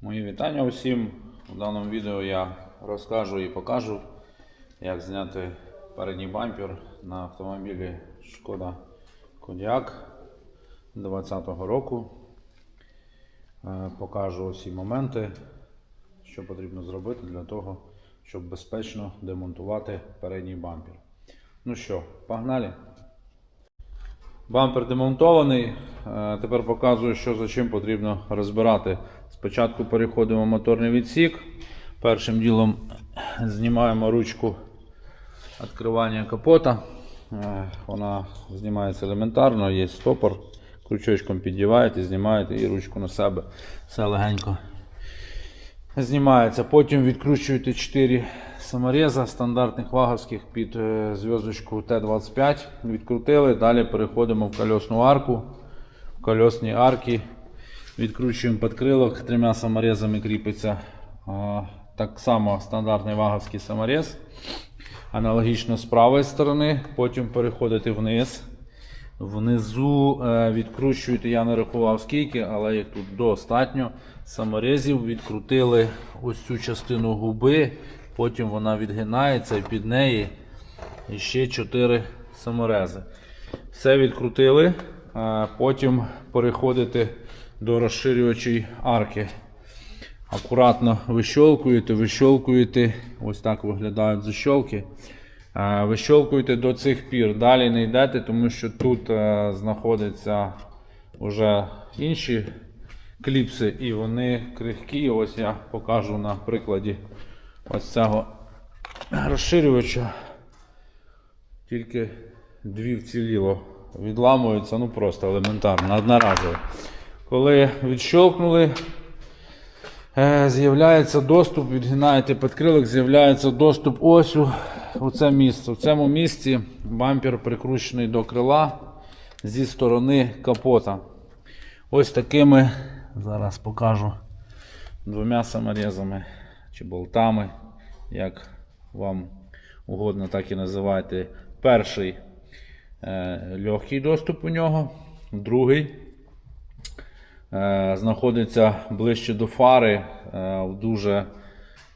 Мої вітання усім. У даному відео я розкажу і покажу, як зняти передній бампер на автомобілі Шкода Kodiaq 2020 року. Е, Покажу усі моменти, що потрібно зробити для того, щоб безпечно демонтувати передній бампер. Ну що, погнали? Бампер демонтований. Е, Тепер показую, що за чим потрібно розбирати. Спочатку переходимо в моторний відсік. Першим ділом знімаємо ручку відкривання капота. Е, Вона знімається елементарно, є стопор. Крючочком піддіваєте, знімаєте і ручку на себе. Все легенько знімається. Потім відкручуєте 4 самореза стандартних ваговських під е, зв'язочку Т-25. Відкрутили. Далі переходимо в кольосну арку. В кольосні арки відкручуємо підкрилок, трьома саморезами кріпиться. Так само стандартний ваговський саморез. Аналогічно з правої сторони. Потім переходите вниз. Внизу е, відкручуєте, я не рахував скільки, але їх тут достатньо. Саморезів відкрутили ось цю частину губи, потім вона відгинається і під неї ще 4 саморези. Все відкрутили, потім переходите до розширювачої арки. Акуратно вищолкуєте, вищолкуєте. Ось так виглядають защолки. Вищолкуєте до цих пір. Далі не йдете, тому що тут е, знаходяться вже інші кліпси, і вони крихкі. Ось я покажу на прикладі ось цього розширювача. Тільки дві вціліло. Відламуються, ну просто елементарно, одноразово. Коли відщолкнули, Е, З'являється доступ, відгинаєте підкрилок, з'являється доступ ось у, у це місце. В цьому місці бампер прикручений до крила зі сторони капота. Ось такими, зараз покажу, двома саморезами чи болтами, як вам угодно, так і називайте. Перший е, легкий доступ у нього, другий е, знаходиться ближче до фари е, в дуже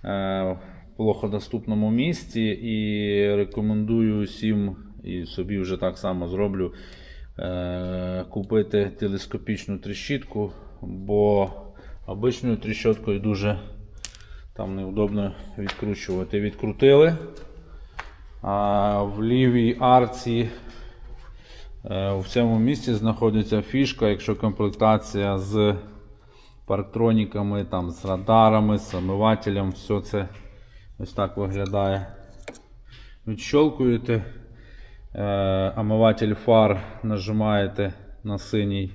е, плоходоступному місці. І рекомендую всім і собі вже так само зроблю е, купити телескопічну тріщітку, бо обичною тріщоткою дуже там неудобно відкручувати. Відкрутили. А в лівій арці Е, В цьому місці знаходиться фішка, якщо комплектація з парктроніками, там, з радарами, з омивателем, все це ось так виглядає. Відщолкуєте, е, омиватель фар нажимаєте на синій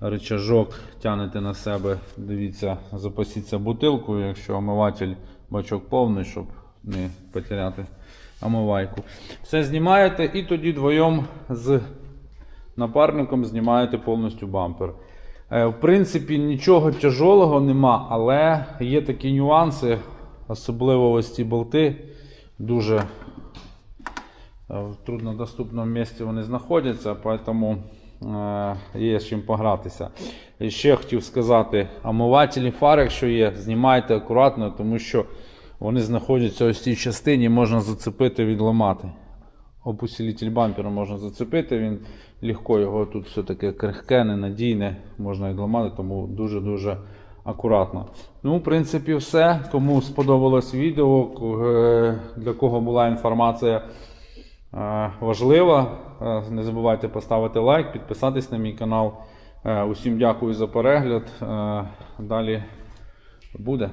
рычажок, тянете на себе, дивіться, запасіться бутилкою, якщо омиватель бачок повний, щоб не потеряти омивайку. Все знімаєте і тоді вдвоєм з напарником знімаєте повністю бампер. Е, В принципі, нічого тяжелого нема, але є такі нюанси, особливо ось ці болти. Дуже е, в труднодоступному місці вони знаходяться, тому е, є з чим погратися. І ще хотів сказати, омивателі фар, якщо є, знімайте акуратно, тому що вони знаходяться ось в цій частині, можна зацепити, відламати. Об усилитель бампера можна зацепити, він легко його тут все таке крихке, ненадійне, можна відламати, тому дуже-дуже акуратно. Ну, в принципі, все. Кому сподобалось відео, е, для кого була інформація е, важлива, е, не забувайте поставити лайк, підписатись на мій канал. Е, Усім дякую за перегляд. Е, Далі буде.